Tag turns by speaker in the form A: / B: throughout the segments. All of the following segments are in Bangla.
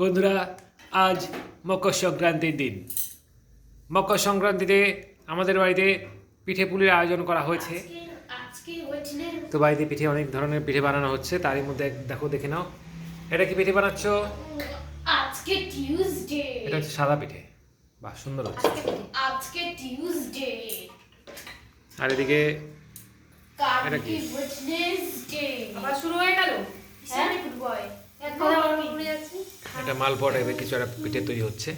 A: বন্ধুরা আজ মকর সংক্রান্তির দিন। মকর সংক্রান্তিতে আমাদের বাড়িতে পিঠে পুলির আয়োজন করা হয়েছে। তো বাড়িতে পিঠে অনেক ধরনের পিঠে বানানো হচ্ছে তারই মধ্যে দেখো দেখে নাও। এটা কি পিঠে বানাচ্ছ?
B: আজকে টিউসডে।
A: এটা হচ্ছে সাদা পিঠে। বাহ সুন্দর হচ্ছে।
B: আজকে টিউসডে।
A: আর এদিকে এটা কি?
B: ওয়েডনেসডে।
C: আবার শুরু হয়ে গেল?
B: হ্যাঁ? গুড বয়
C: বলা যাচ্ছি
A: এটা মালপোয়া টাইপের কিছু একটা পিঠে তৈরি হচ্ছে।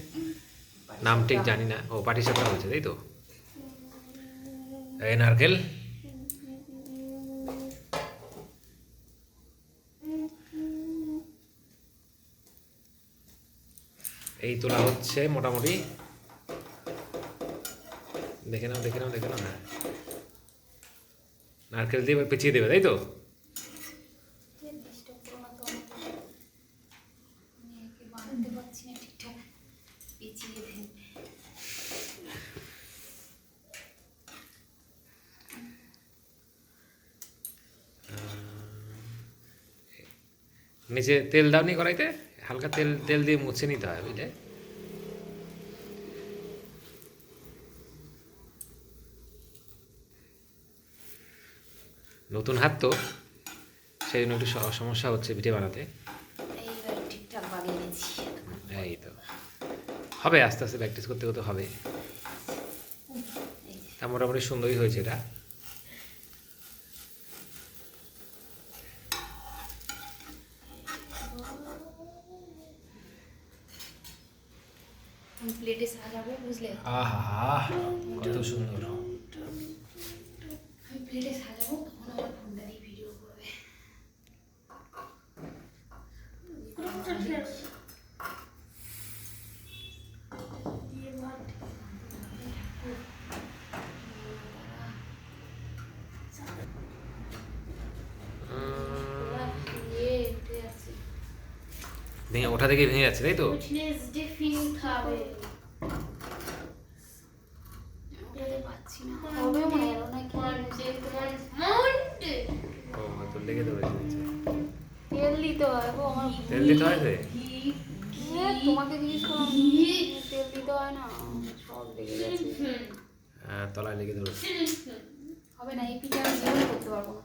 A: নাম ঠিক জানি না। ও পাটি সাপটা হচ্ছে তাই তো? এই নারকেল। এই তোলা হচ্ছে মোটামুটি। দেখে নাও দেখে নাও দেখে নাও। হ্যাঁ। নারকেল দিয়ে এবার পেঁচিয়ে দেবে, তাই তো
B: বানাতে পারছি না ঠিকঠাক পিছিয়ে দেন
A: নিচে তেল দাওনি কড়াইতে হালকা তেল তেল দিয়ে মুছে নিতে হয় বুঝলে? নতুন হাত তো সেই জন্য একটু সমস্যা হচ্ছে পিঠে বানাতে। এই তো। হবে আস্তে আস্তে প্র্যাকটিস করতে করতে হবে। তা মোটামুটি সুন্দরই হয়েছে এটা।
B: প্লেটে সাজাবো বুঝলে?
A: আহা কত সুন্দর।
B: প্লেটে সাজাবো তখন আমার ফোনটা দিয়ে ভিডিও করবে
A: উম,
B: ইয়ে উঠে যাচ্ছে
A: ভেঙে ওঠা থেকে ভেঙে যাচ্ছে তাই তো?
B: মনে।
C: তেল দিতে হয় গো আমার
A: তেল দিতে হয়
C: তোমাকে জিজ্ঞেস করলাম তেল দিতে হয় না? সব লেগে গেছে।
A: হ্যাঁ, তলায় লেগে ধরেছে
C: হবে না এই পিঠে আমি করতে পারব না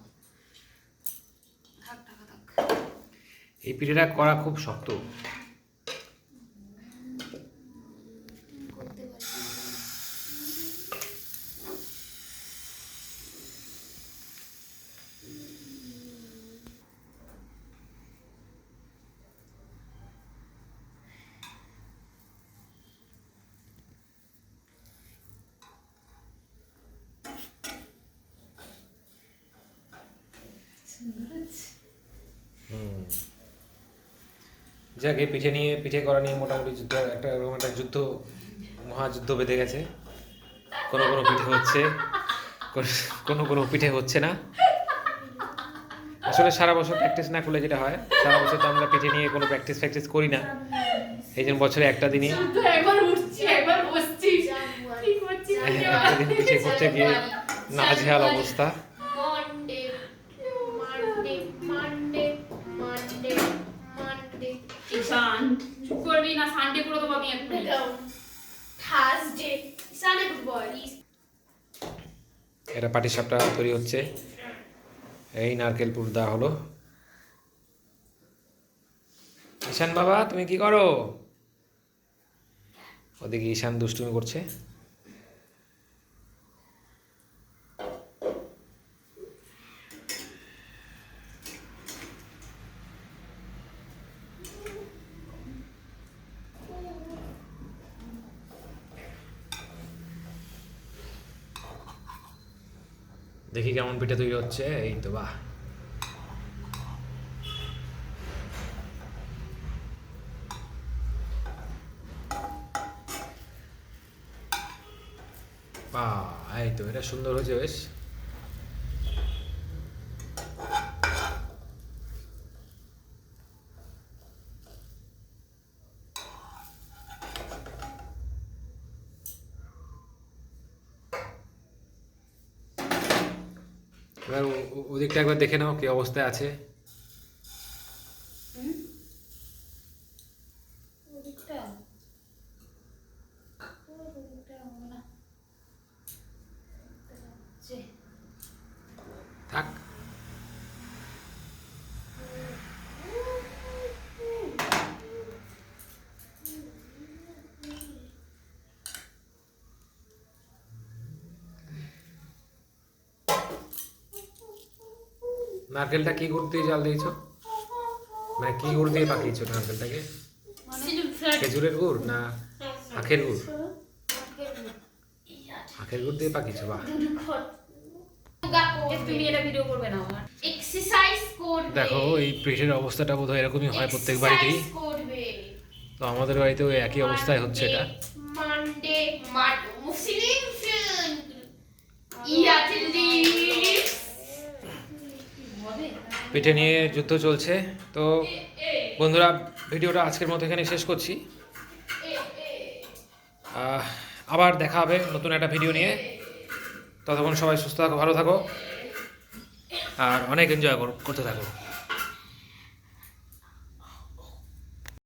C: থাক থাক থাক
A: এই পিঠেটা করা খুব শক্ত
B: করতে পারছি না
A: হুম যাক পিঠে নিয়ে পিঠে করা নিয়ে মোটামুটি যুদ্ধ একটা এরকম একটা যুদ্ধ মহাযুদ্ধ বেঁধে গেছে। কোনো কোনো পিঠে হচ্ছে কোন- কোনো পিঠে হচ্ছে না। আসলে সারা বছর প্র্যাকটিস না করলে যেটা হয় সারা বছর তো আমরা পিঠে নিয়ে কোনো প্র্যাকটিস প্র্যাকটিস করি না। এই জন্য বছরে একটা দিনই।
C: করছি
A: একটা দিন পিঠে করতে গিয়ে নাজেহাল অবস্থা।
B: মানডে
C: চুপ করবি না সানডে করে দেবো আমি এখন
B: থার্সডে সানডে গুড বয়
A: এটা পাটি সাপটা তৈরি হচ্ছে এই নারকেল পুর দেওয়া হলো ঈশান বাবা তুমি কি করো ওদিকে ঈশান দুষ্টুমি করছে দেখি কেমন পিঠে তৈরি হচ্ছে। এই তো বাহ। এই তো এটা সুন্দর হয়েছে বেশ। এবার ওদিকটা একবার দেখে নাও কি অবস্থায় আছে। নারকেলটা কি গুড় দিয়ে জাল দিয়েছ? মানে কি গুড় দিয়ে পাকিয়েছো নারকেলটাকে? খেজুরের গুড় না আখের গুড়? আখের গুড় দিয়ে পাকিয়েছো বাহ। দেখো এই পেটের অবস্থাটা বোধ হয় এরকমই হয় প্রত্যেক বাড়িতেই। তো আমাদের বাড়িতেও ওই একই অবস্থায় হচ্ছে এটা। পিঠে নিয়ে যুদ্ধ চলছে। তো বন্ধুরা, ভিডিওটা আজকের মতো এখানে শেষ করছি। আবার দেখা হবে নতুন একটা ভিডিও নিয়ে। ততক্ষণ সবাই সুস্থ থাকো, ভালো থাকো। আর অনেক এনজয় করতে থাকো।